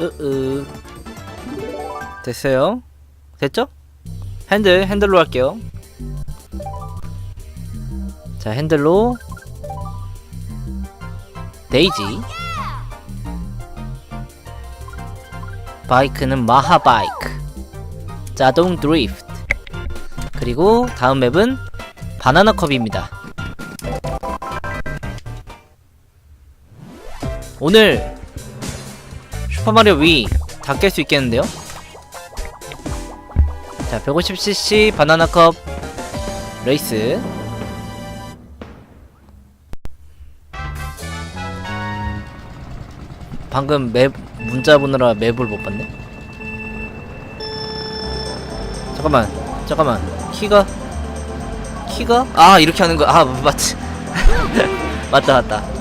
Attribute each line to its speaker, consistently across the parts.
Speaker 1: 으으. 됐어요? 됐죠? 핸들 핸들로 할게요. 자 핸들로. 데이지. 바이크는 마하 바이크. 자동 드리프트. 그리고 다음 맵은 바나나 컵입니다. 오늘 슈퍼마리오 위 다 깰 수 있겠는데요? 자 150cc 바나나컵 레이스. 방금 맵 문자 보느라 맵을 못 봤네. 잠깐만 잠깐만. 키가? 키가? 아 이렇게 하는 거아 맞지 맞다 맞다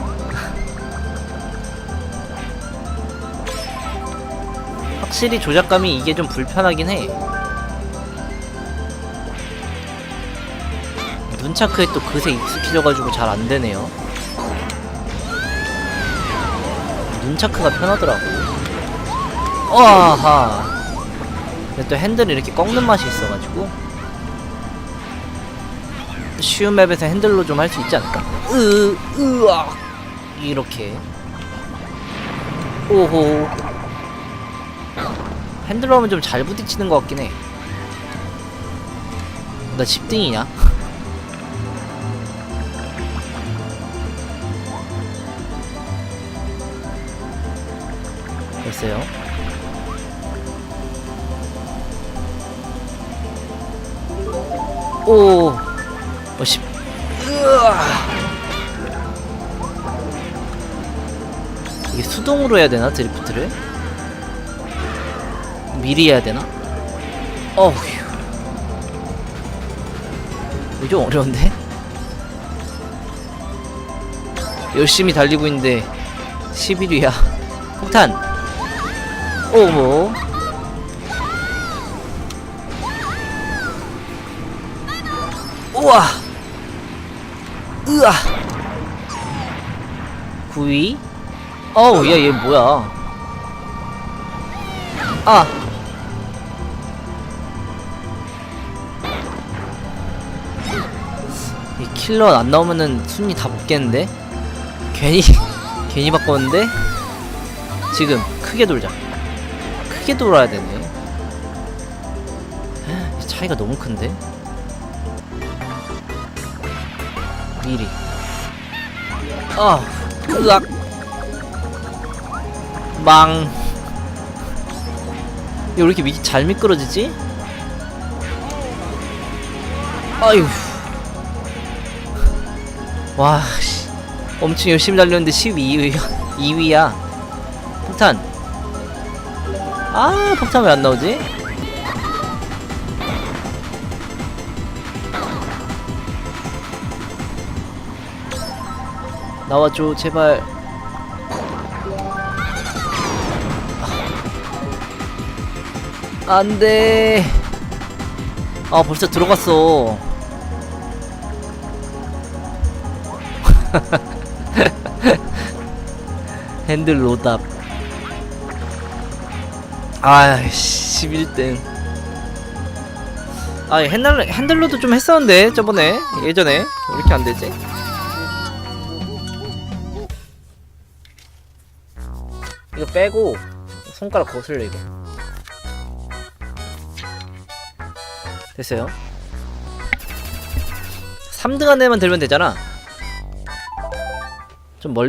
Speaker 1: 확실히 조작감이 이게 좀 불편하긴 해. 눈차크에 또 그새 익숙해져가지고 잘 안되네요. 눈차크가 편하더라고. 와하. 근데 또 핸들이 이렇게 꺾는 맛이 있어가지고. 쉬운 맵에서 핸들로 좀 할 수 있지 않을까? 으 으악. 이렇게. 오호 핸들로 하면 좀 잘 부딪히는 것 같긴 해. 나 10등이냐? 됐어요. 오, 어, 10. 으아. 이게 수동으로 해야 되나 드리프트를? 미리 해야 되나? 어휴. 좀 어려운데? 열심히 달리고 있는데 11위야. 폭탄. 오모 우와. 으아. 9위 어우 야 얘 뭐야? 아 킬러 안 나오면은 순위 다 먹겠는데? 괜히 괜히 바꿨는데? 지금 크게 돌자 크게 돌아야 되네 이 차이가 너무 큰데? 미리 아 으악 망 이거 왜 이렇게 미, 잘 미끄러지지? 아유 와, 씨. 엄청 열심히 달렸는데 12위야. 2위야. 폭탄. 아, 폭탄 왜 안 나오지? 나와줘, 제발. 안 돼. 아, 벌써 들어갔어. 핸들 로답 아이씨 11등. 아 핸들, 핸들로도 좀 했었는데 저번에 예전에. 왜 이렇게 안되지? 이거 빼고 손가락 거슬려 이거 됐어요? 3등 안에만 들면 되잖아 좀 멀.